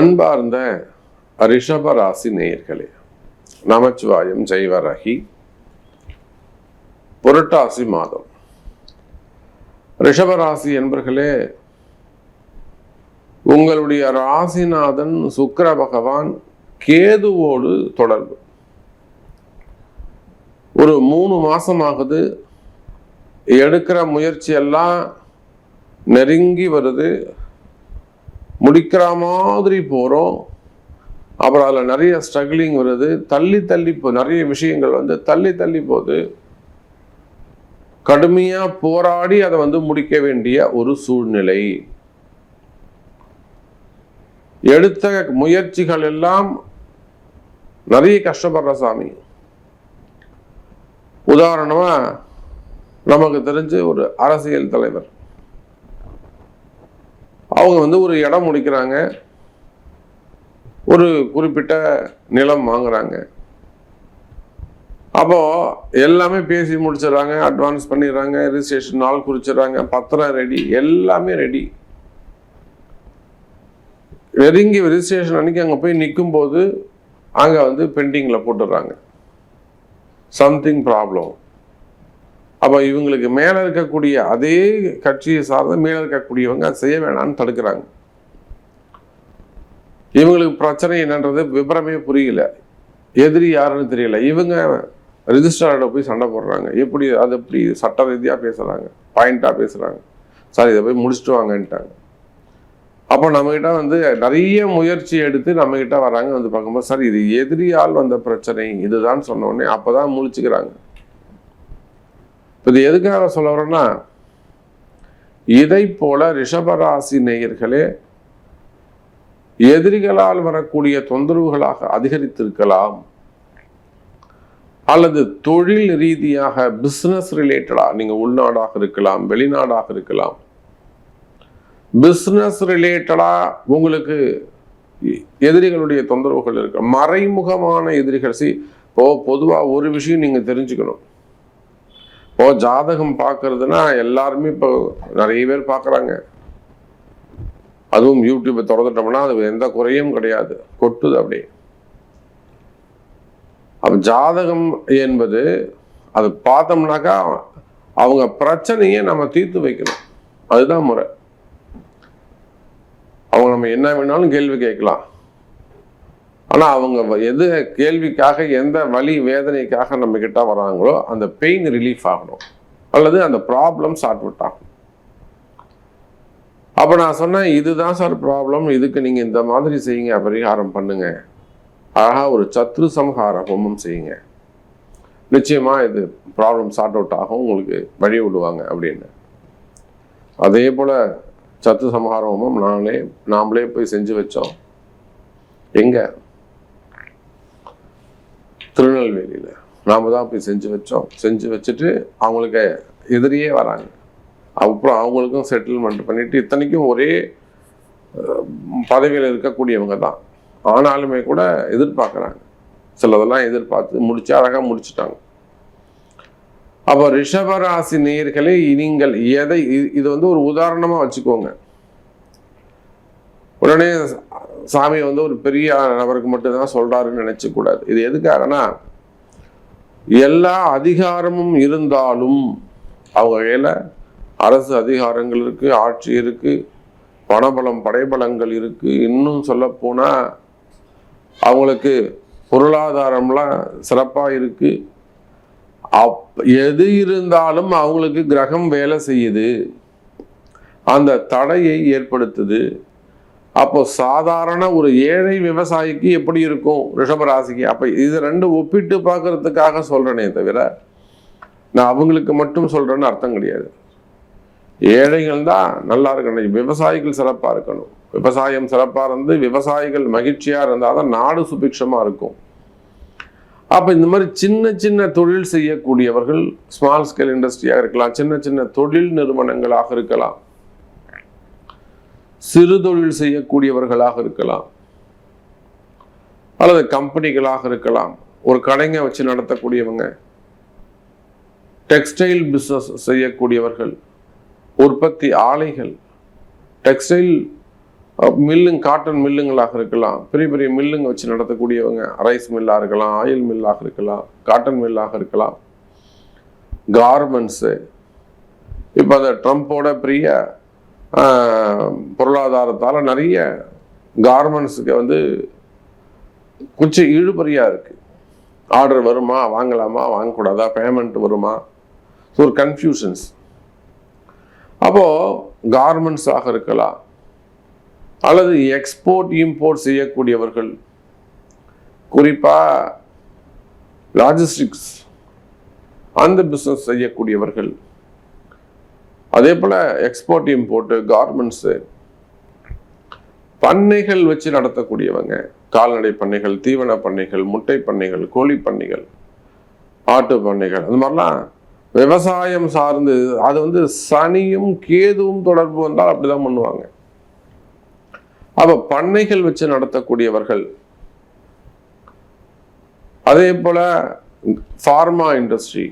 அன்பார்ந்த ரிஷப ராசி நேயர்களே நமச்சிவாயம் ஜெய்வரகி. புரட்டாசி மாதம். ரிஷபராசி என்பர்களே உங்களுடைய ராசிநாதன் சுக்கர பகவான் கேதுவோடு தொடர்பு. ஒரு மூணு மாசம் ஆகுது எடுக்கிற முயற்சி எல்லாம் நெருங்கி வருது. முடிக்கிற மாதிரி போகிறோம் அப்புறம் அதில் நிறைய ஸ்ட்ரகிளிங் வருது. தள்ளி தள்ளி போ நிறைய விஷயங்கள் வந்து தள்ளி தள்ளி போகுது கடுமையாக போராடி அதை வந்து முடிக்க வேண்டிய ஒரு சூழ்நிலை. எடுத்த முயற்சிகள் எல்லாம் நிறைய கஷ்டப்படுற சாமி. உதாரணமாக நமக்கு தெரிஞ்ச ஒரு அரசியல் தலைவர். அவங்க வந்து ஒரு இடம் முடிக்கிறாங்க. ஒரு குறிப்பிட்ட நிலம் வாங்குறாங்க. அப்போ எல்லாமே பேசி முடிச்சிடுறாங்க அட்வான்ஸ் பண்ணிடுறாங்க ரிஜிஸ்ட்ரேஷன் நாள் குறிச்சிடறாங்க பத்திரம் ரெடி எல்லாமே ரெடி நெருங்கி ரிஜிஸ்ட்ரேஷன் அன்றைக்கி அங்கே போய் நிற்கும் போது அங்கே வந்து பெண்டிங்கில் போட்டுடுறாங்க. சம்திங் ப்ராப்ளம் அப்போ இவங்களுக்கு மேலே இருக்கக்கூடிய அதே கட்சியை சார்ந்த மேலே இருக்கக்கூடியவங்க அதை செய்ய வேணாம்னு தடுக்கிறாங்க. இவங்களுக்கு பிரச்சனை என்னன்றது விவரமே புரியல. எதிரி யாருன்னு தெரியல. இவங்க ரிஜிஸ்டரோட போய் சண்டை போடுறாங்க. எப்படி அது எப்படி சட்ட ரீதியாக பேசுகிறாங்க பாயிண்ட்டாக பேசுகிறாங்க சார் இதை போய் முடிச்சுட்டு வாங்கன்ட்டாங்க. அப்போ நம்மகிட்ட வந்து நிறைய முயற்சி எடுத்து நம்மகிட்ட வராங்க. வந்து பார்க்கும்போது சார் இது எதிரியால் வந்த பிரச்சனை. இதுதான் சொன்னோடனே அப்போ தான் முழிச்சுக்கிறாங்க. இப்போ இது எதுக்காக சொல்ல வரேன்னா இதை போல ரிஷபராசி நேயர்களே எதிரிகளால் வரக்கூடிய தொந்தரவுகளாக அதிகரித்திருக்கலாம். அல்லது தொழில் ரீதியாக பிஸ்னஸ் ரிலேட்டடாக நீங்கள் உள்நாடாக இருக்கலாம் வெளிநாடாக இருக்கலாம். பிஸ்னஸ் ரிலேட்டடாக உங்களுக்கு எதிரிகளுடைய தொந்தரவுகள் இருக்கு. மறைமுகமான எதிரிகள் சி இப்போ பொதுவாக ஒரு விஷயம் நீங்கள் தெரிஞ்சுக்கணும். இப்போ ஜாதகம் பார்க்கறதுனா எல்லாருமே இப்போ நிறைய பேர் பார்க்குறாங்க. அதுவும் யூடியூப்பை திறந்துட்டோம்னா அது எந்த குறையும் கிடையாது. கொட்டுது அப்படியே. அப்போ ஜாதகம் என்பது அது பார்த்தோம்னாக்கா அவங்க பிரச்சனையை நம்ம தீர்த்து வைக்கணும். அதுதான் முறை. அவங்க நம்ம என்ன வேணாலும் கேள்வி கேட்கலாம். ஆனால் அவங்க எது கேள்விக்காக எந்த வழி வேதனைக்காக நம்ம கிட்ட வராங்களோ அந்த பெயின் ரிலீஃப் ஆகணும். அல்லது அந்த ப்ராப்ளம் சார்ட் அவுட் ஆகும் அப்போ நான் சொன்னேன் இதுதான் சார் ப்ராப்ளம் இதுக்கு நீங்கள் இந்த மாதிரி செய்யுங்க பரிகாரம் பண்ணுங்க. அழகாக ஒரு சத்ரு சம்ஹார ஹோமம் செய்யுங்க. நிச்சயமா இது ப்ராப்ளம் சார்ட் அவுட் ஆகும். உங்களுக்கு வழி விடுவாங்க அப்படின்னு. அதே போல் சத்து சம்ஹார ஹோமம் நாங்களே நாமளே போய் செஞ்சு வச்சோம். எங்கே? திருநெல்வேலியில். நாம் தான் போய் செஞ்சு வச்சோம். செஞ்சு வச்சுட்டு அவங்களுக்கு எதிரியே வராங்க. அப்புறம் அவங்களுக்கும் செட்டில்மெண்ட் பண்ணிவிட்டு இத்தனைக்கும் ஒரே பதவியில் இருக்கக்கூடியவங்க தான். ஆனாலுமே கூட எதிர்பார்க்குறாங்க. சிலதெல்லாம் எதிர்பார்த்து முடிச்சு அழகாக முடிச்சுட்டாங்க. அப்போ ரிஷபராசி நேர்களே நீங்கள் எதை இது- இது வந்து ஒரு உதாரணமாக வச்சுக்கோங்க. உடனே சாமி வந்து ஒரு பெரிய நபருக்கு மட்டும்தான் சொல்கிறாருன்னு நினைச்ச இது எதுக்காகனா எல்லா அதிகாரமும் இருந்தாலும் அவங்க கையில் அரசு அதிகாரங்கள் இருக்குது ஆட்சி இருக்குது பணபலம் படைபலங்கள் இருக்குது இன்னும் சொல்லப்போனால் அவங்களுக்கு பொருளாதாரம்லாம் சிறப்பாக இருக்குது அப் எது இருந்தாலும் அவங்களுக்கு கிரகம் வேலை செய்யுது. அந்த தடையை ஏற்படுத்துது. அப்போ சாதாரண ஒரு ஏழை விவசாயிக்கு எப்படி இருக்கும் ரிஷபராசிக்கு அப்ப இது ரெண்டு ஒப்பிட்டு பார்க்கறதுக்காக சொல்றேனே தவிர நான் அவங்களுக்கு மட்டும் சொல்றேன்னு அர்த்தம் கிடையாது. ஏழைகள் தான் நல்லா இருக்கணும். விவசாயிகள் சிறப்பா இருக்கணும். விவசாயம் சிறப்பா இருந்து விவசாயிகள் மகிழ்ச்சியா இருந்தாதான் நாடு சுபிக்ஷமா இருக்கும். அப்ப இந்த மாதிரி சின்ன சின்ன தொழில் செய்யக்கூடியவர்கள் ஸ்மால் ஸ்கேல் இண்டஸ்ட்ரியாக இருக்கலாம் சின்ன சின்ன தொழில் நிறுவனங்களாக இருக்கலாம். சிறு தொழில் செய்யக்கூடியவர்களாக இருக்கலாம். அல்லது கம்பெனிகளாக இருக்கலாம். ஒரு கடைங்க வச்சு நடத்தக்கூடியவங்க. டெக்ஸ்டைல் பிஸ்னஸ் செய்யக்கூடியவர்கள். உற்பத்தி ஆலைகள். டெக்ஸ்டைல் மில்லுங் காட்டன் மில்லுங்களாக இருக்கலாம். பெரிய பெரிய மில்லுங்க வச்சு நடத்தக்கூடியவங்க. ரைஸ் மில்லாக இருக்கலாம் ஆயில் மில்லாக இருக்கலாம் காட்டன் மில்லாக இருக்கலாம். கார்மெண்ட்ஸு இப்போ அந்த ட்ரம்ப்போட பெரிய பொருளாதாரத்தால் நிறைய கார்மெண்ட்ஸுக்கு வந்து கொஞ்சம் இழுபறியாக இருக்குது ஆர்டர் வருமா வாங்கலாமா வாங்கக்கூடாதா பேமெண்ட் வருமா? ஸோ ஒரு கன்ஃபியூஷன்ஸ் அப்போது கார்மெண்ட்ஸாக இருக்கலாம். அல்லது எக்ஸ்போர்ட் இம்போர்ட் செய்யக்கூடியவர்கள் குறிப்பாக லாஜிஸ்டிக்ஸ் அந்த பிஸ்னஸ் செய்யக்கூடியவர்கள் அதே போல் எக்ஸ்போர்ட் இம்போர்ட்டு கார்மெண்ட்ஸு பண்ணைகள் வச்சு நடத்தக்கூடியவங்க கால்நடை பண்ணைகள் தீவன பண்ணைகள் முட்டை பண்ணைகள் கோழி பண்ணைகள் ஆட்டு பண்ணைகள் அந்த மாதிரிலாம் விவசாயம் சார்ந்து அது வந்து சனியும் கேதுவும் தொடர்பு வந்தால் அப்படிதான் பண்ணுவாங்க. அப்போ பண்ணைகள் வச்சு நடத்தக்கூடியவர்கள் அதே போல் ஃபார்மா இண்டஸ்ட்ரி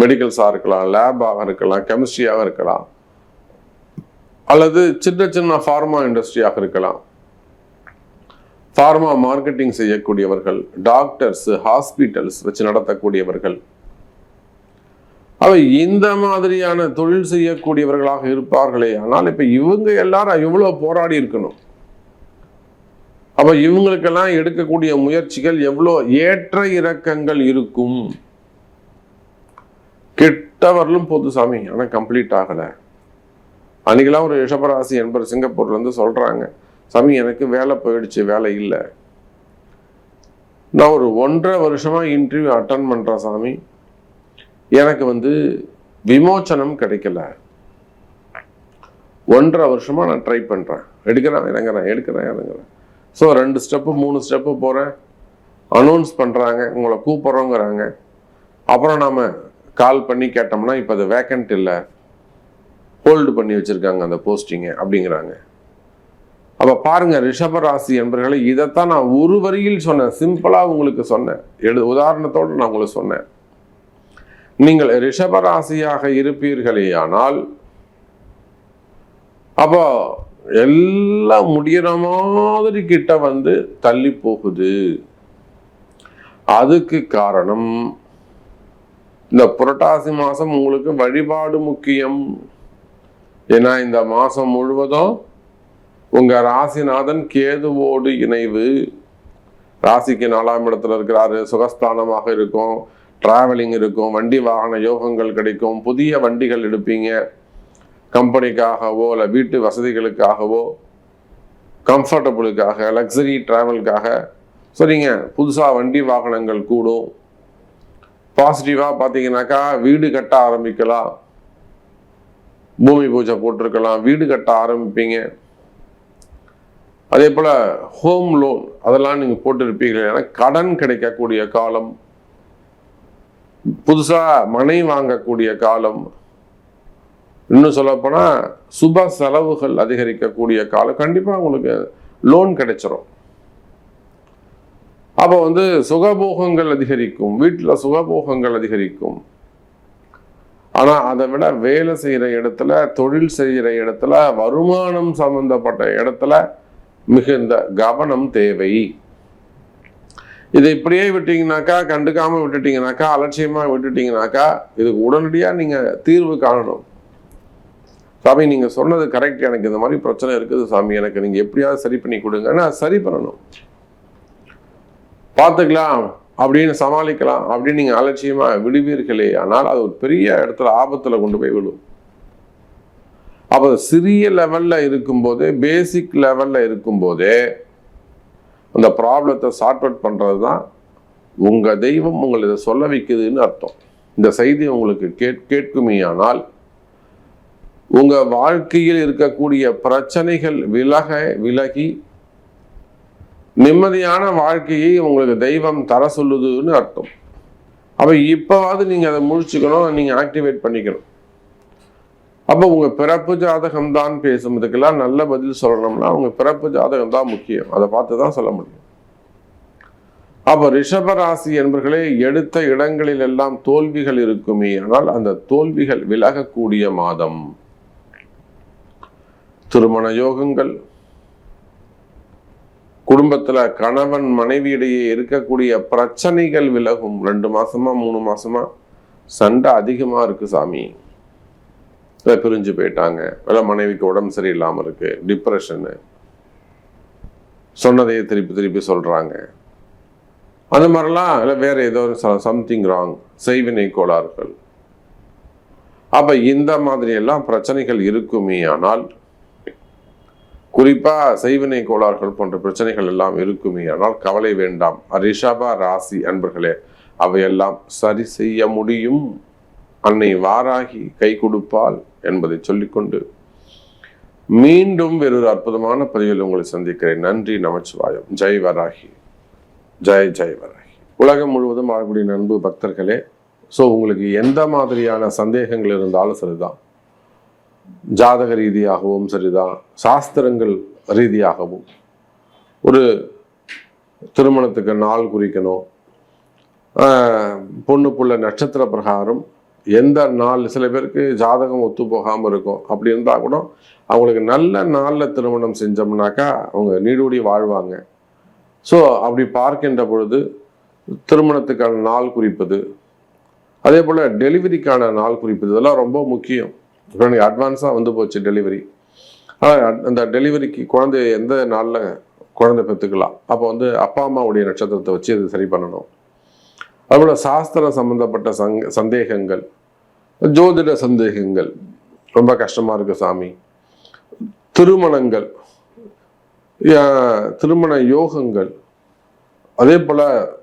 மெடிக்கல்ஸாக இருக்கலாம் லேபாக இருக்கலாம் கெமிஸ்ட்ரியாக இருக்கலாம். அல்லது சின்ன சின்ன ஃபார்மா இண்டஸ்ட்ரியாக இருக்கலாம். ஃபார்மா மார்க்கெட்டிங் செய்யக்கூடியவர்கள் டாக்டர்ஸ் ஹாஸ்பிட்டல்ஸ் வச்சு நடத்தக்கூடியவர்கள். அவை இந்த மாதிரியான தொழில் செய்யக்கூடியவர்களாக இருப்பார்களே ஆனால் இப்போ இவங்க எல்லாரும் எவ்வளவு போராடி இருக்கணும். அப்போ இவங்களுக்கெல்லாம் எடுக்கக்கூடிய முயற்சிகள் எவ்வளோ ஏற்ற இறக்கங்கள் இருக்கும். கிட்டவர்களும் போது சாமி ஆனால் கம்ப்ளீட் ஆகலை. அன்றைக்கெல்லாம் ஒரு ரிஷபராசி என்பர் சிங்கப்பூர்லேருந்து சொல்கிறாங்க சாமி எனக்கு வேலை போயிடுச்சு வேலை இல்லை. நான் ஒரு ஒன்றரை வருஷமாக இன்டர்வியூ அட்டன் பண்ணுறேன் சாமி. எனக்கு வந்து விமோச்சனம் கிடைக்கல. ஒன்றரை வருஷமாக நான் ட்ரை பண்ணுறேன் எடுக்கிறேன் இறங்குறேன் எடுக்கிறேன் இறங்குறேன். ஸோ ரெண்டு ஸ்டெப்பு மூணு ஸ்டெப்பு போகிறேன் அனௌன்ஸ் பண்ணுறாங்க உங்களை கூப்பிட்றோங்கிறாங்க. அப்புறம் நாம் கால் பண்ணி கேட்டோம்னா இப்போ அது வேக்கண்ட் இல்லை. ஹோல்டு பண்ணி வச்சிருக்காங்க அந்த போஸ்டிங்கை அப்படிங்கிறாங்க. அப்போ பாருங்கள் ரிஷப ராசி என்பர்களை இதைத்தான் நான் ஒரு வரியில் சொன்னேன். சிம்பிளாக உங்களுக்கு சொன்னேன். எழு உதாரணத்தோடு நான் உங்களுக்கு சொன்னேன். நீங்கள் ரிஷப ராசியாக இருப்பீர்களேயானால் அப்போ எல்லாம் முடியிற மாதிரி கிட்ட வந்து தள்ளி போகுது. அதுக்கு காரணம் இந்த புரட்டாசி மாதம் உங்களுக்கு வழிபாடு முக்கியம். ஏன்னா இந்த மாதம் முழுவதும் உங்கள் ராசிநாதன் கேதுவோடு இணைவு. ராசிக்கு நாலாம் இடத்துல இருக்கிறாரு சுகஸ்தானமாக இருக்கும் டிராவலிங் இருக்கும் வண்டி வாகன யோகங்கள் கிடைக்கும் புதிய வண்டிகள் எடுப்பீங்க. கம்பெனிக்காகவோ இல்லை வீட்டு வசதிகளுக்காகவோ கம்ஃபர்டபுளுக்காக லக்ஸரி டிராவலுக்காக சரிங்க புதுசாக வண்டி வாகனங்கள் கூடும். பாசிட்டிவாக பார்த்தீங்கன்னாக்கா வீடு கட்ட ஆரம்பிக்கலாம். பூமி பூஜை போட்டிருக்கலாம் வீடு கட்ட ஆரம்பிப்பீங்க. அதே போல் ஹோம் லோன் அதெல்லாம் நீங்கள் போட்டிருப்பீங்க ஏன்னா கடன் கிடைக்கக்கூடிய காலம். புதுசாக மனை வாங்கக்கூடிய காலம். இன்னும் சொல்லப்போனால் சுப செலவுகள் அதிகரிக்கக்கூடிய காலம். கண்டிப்பாக உங்களுக்கு லோன் கிடைச்சிரும். அப்போ வந்து சுகபோகங்கள் அதிகரிக்கும். வீட்டில் சுகபோகங்கள் அதிகரிக்கும். ஆனால் அதை விட வேலை செய்கிற இடத்துல தொழில் செய்கிற இடத்துல வருமானம் சம்பந்தப்பட்ட இடத்துல மிகுந்த கவனம் தேவை. இதை இப்படியே விட்டீங்கனாக்கா கண்டுக்காமல் விட்டுட்டீங்கனாக்கா அலட்சியமாக விட்டுட்டீங்கனாக்கா இதுக்கு உடனடியாக நீங்கள் தீர்வு காணணும். சாமி நீங்கள் சொன்னது கரெக்ட் எனக்கு இந்த மாதிரி பிரச்சனை இருக்குது சாமி. எனக்கு நீங்கள் எப்படியாவது சரி பண்ணி கொடுங்க நான் சரி பண்ணணும். பார்த்துக்கலாம் அப்படின்னு சமாளிக்கலாம் அப்படின்னு நீங்கள் அலட்சியமாக விடுவீர்களே. ஆனால் அது ஒரு பெரிய இடத்துல ஆபத்தில் கொண்டு போய் விடும் அப்போ சிறிய லெவலில் இருக்கும்போதே பேசிக் லெவலில் இருக்கும்போதே அந்த ப்ராப்ளத்தை சார்ட் அவுட் பண்ணுறது தான் உங்கள் தெய்வம் உங்களை இதை சொல்ல வைக்குதுன்னு அர்த்தம். இந்த செய்தி உங்களுக்கு கேட் கேட்குமேயானால் உங்கள் வாழ்க்கையில் இருக்கக்கூடிய பிரச்சனைகள் விலக விலகி நிம்மதியான வாழ்க்கையை உங்களுக்கு தெய்வம் தர சொல்லுதுன்னு அர்த்தம். அப்ப இப்போவாவது நீங்க அதை முழிச்சுக்கணும் நீங்க ஆக்டிவேட் பண்ணிக்கணும். அப்போ உங்க பிறப்பு ஜாதகம் தான் பேசும். இதுக்கெல்லாம் நல்ல பதில் சொல்லணும்னா உங்க பிறப்பு ஜாதகம் தான் முக்கியம். அதை பார்த்து தான் சொல்ல முடியும். அப்போ ரிஷபராசி என்பர்களே எடுத்த இடங்களில் எல்லாம் தோல்விகள் இருக்குமே. ஆனால் அந்த தோல்விகள் விலகக்கூடிய மாதம். திருமண யோகங்கள் குடும்பத்தில் கணவன் மனைவியிடையே இருக்கக்கூடிய பிரச்சனைகள் விலகும். ரெண்டு மாசமா மூணு மாசமா சண்டை அதிகமாக இருக்கு சாமி. இல்ல பிரிஞ்சு போயிட்டாங்க. இல்ல மனைவிக்கு உடம்பு சரியில்லாமல் இருக்கு. டிப்ரெஷனு சொன்னதையே திருப்பி திருப்பி சொல்கிறாங்க அந்த மாதிரிலாம் இல்லை வேற ஏதோ சம்திங் ராங் செய்வினை கோளாறுகள். அப்போ இந்த மாதிரியெல்லாம் பிரச்சனைகள் இருக்குமே ஆனால் குறிப்பாக செய்வினை கோளாறுகள் போன்ற பிரச்சனைகள் எல்லாம் இருக்குமே. ஆனால் கவலை வேண்டாம். ரிஷபா ராசி அன்பர்களே அவையெல்லாம் சரி செய்ய முடியும். அன்னை வாராகி கை கொடுப்பாள் என்பதை சொல்லிக்கொண்டு மீண்டும் வேறொரு அற்புதமான பதிவில் உங்களை சந்திக்கிறேன். நன்றி நமச்சிவாயம். ஜெய் வராகி. ஜெய் ஜெய் வராகி. உலகம் முழுவதும் வாழக்கூடிய நண்பு பக்தர்களே ஸோ உங்களுக்கு எந்த மாதிரியான சந்தேகங்கள் இருந்தாலும் சரிதான். ஜாதக ரீதியாகவும் சரிதான் சாஸ்திரங்கள் ரீதியாகவும். ஒரு திருமணத்துக்கு நாள் குறிக்கணும். பொண்ணு புள்ள நட்சத்திர பிரகாரம் எந்த நாள் சில பேருக்கு ஜாதகம் ஒத்து போகாமல் இருக்கும். அப்படி இருந்தால் கூட அவங்களுக்கு நல்ல நாளில் திருமணம் செஞ்சோம்னாக்கா அவங்க நீடூடி வாழ்வாங்க. ஸோ அப்படி பார்க்கின்ற பொழுது திருமணத்துக்கான நாள் குறிப்பது அதே போல் டெலிவரிக்கான நாள் குறிப்பது இதெல்லாம் ரொம்ப முக்கியம். இப்போ எனக்கு அட்வான்ஸாக வந்து போச்சு டெலிவரி ஆனால் அந்த டெலிவரிக்கு குழந்தைய எந்த நாளில் குழந்தை பெற்றுக்கலாம்? அப்போ வந்து அப்பா அம்மாவுடைய நட்சத்திரத்தை வச்சு இது சரி பண்ணணும். அதுபோல் சாஸ்திரம் சம்மந்தப்பட்ட சங் சந்தேகங்கள் ஜோதிட சந்தேகங்கள். ரொம்ப கஷ்டமாக இருக்குது சாமி. திருமணங்கள் யா- திருமண யோகங்கள். அதே போல்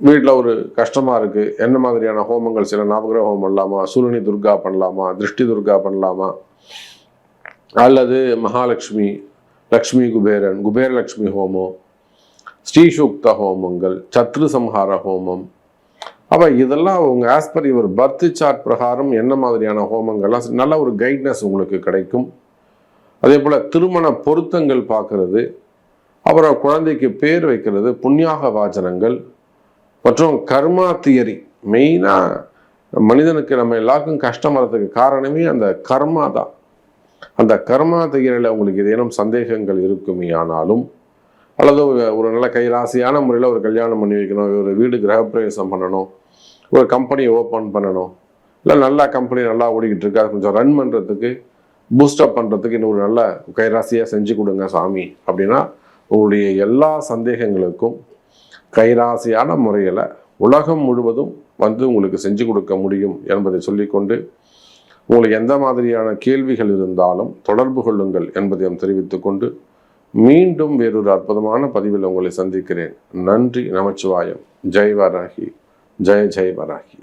வீட்டில் ஒரு கஷ்டமாக இருக்குது என்ன மாதிரியான ஹோமங்கள் சில நவகிரக ஹோமம் பண்ணலாமா? சூரணி துர்கா பண்ணலாமா? திருஷ்டி துர்கா பண்ணலாமா? அல்லது மகாலட்சுமி லக்ஷ்மி குபேரன் குபேரலக்ஷ்மி ஹோமம் ஸ்ரீசூக்த ஹோமங்கள் சத்ரு சம்ஹார ஹோமம். அப்போ இதெல்லாம் உங்கள் as per your birth chart பிரகாரம் என்ன மாதிரியான ஹோமங்கள்லாம் நல்ல ஒரு கைட்னஸ் உங்களுக்கு கிடைக்கும். அதே போல் திருமண பொருத்தங்கள் பார்க்கறது. அப்புறம் குழந்தைக்கு பேர் வைக்கிறது புண்ணியாக வாச்சனங்கள் மற்றும் கர்மா தியரி. மெயினாக மனிதனுக்கு நம்ம எல்லாருக்கும் கஷ்டம் வர்றதுக்கு காரணமே அந்த கர்மா தான். அந்த கர்மா தியரியில் உங்களுக்கு ஏதேனும் சந்தேகங்கள் இருக்குமே ஆனாலும் அல்லது ஒரு- ஒரு நல்ல கைராசியான முறையில் ஒரு கல்யாணம் பண்ணி வைக்கணும் ஒரு வீடு கிரகப்பிரவேசம் பண்ணணும் ஒரு கம்பெனி ஓப்பன் பண்ணணும் இல்லை நல்லா கம்பெனி நல்லா ஓடிக்கிட்டு இருக்கு அது கொஞ்சம் ரன் பண்ணுறதுக்கு பூஸ்டப் பண்ணுறதுக்கு இன்னும் ஒரு நல்ல கைராசியாக செஞ்சு கொடுங்க சாமி. அப்படின்னா உங்களுடைய எல்லா சந்தேகங்களுக்கும் கைராசியான முறையில் உலகம் முழுவதும் வந்து உங்களுக்கு செஞ்சு கொடுக்க முடியும் என்பதை சொல்லிக்கொண்டு உங்களுக்கு எந்த மாதிரியான கேள்விகள் இருந்தாலும் தொடர்பு கொள்ளுங்கள் என்பதையும் தெரிவித்துக்கொண்டு மீண்டும் வேறொரு அற்புதமான பதிவில் உங்களை சந்திக்கிறேன். நன்றி நமச்சிவாயம். ஜெய் வராகி ஜெய ஜெய் வராகி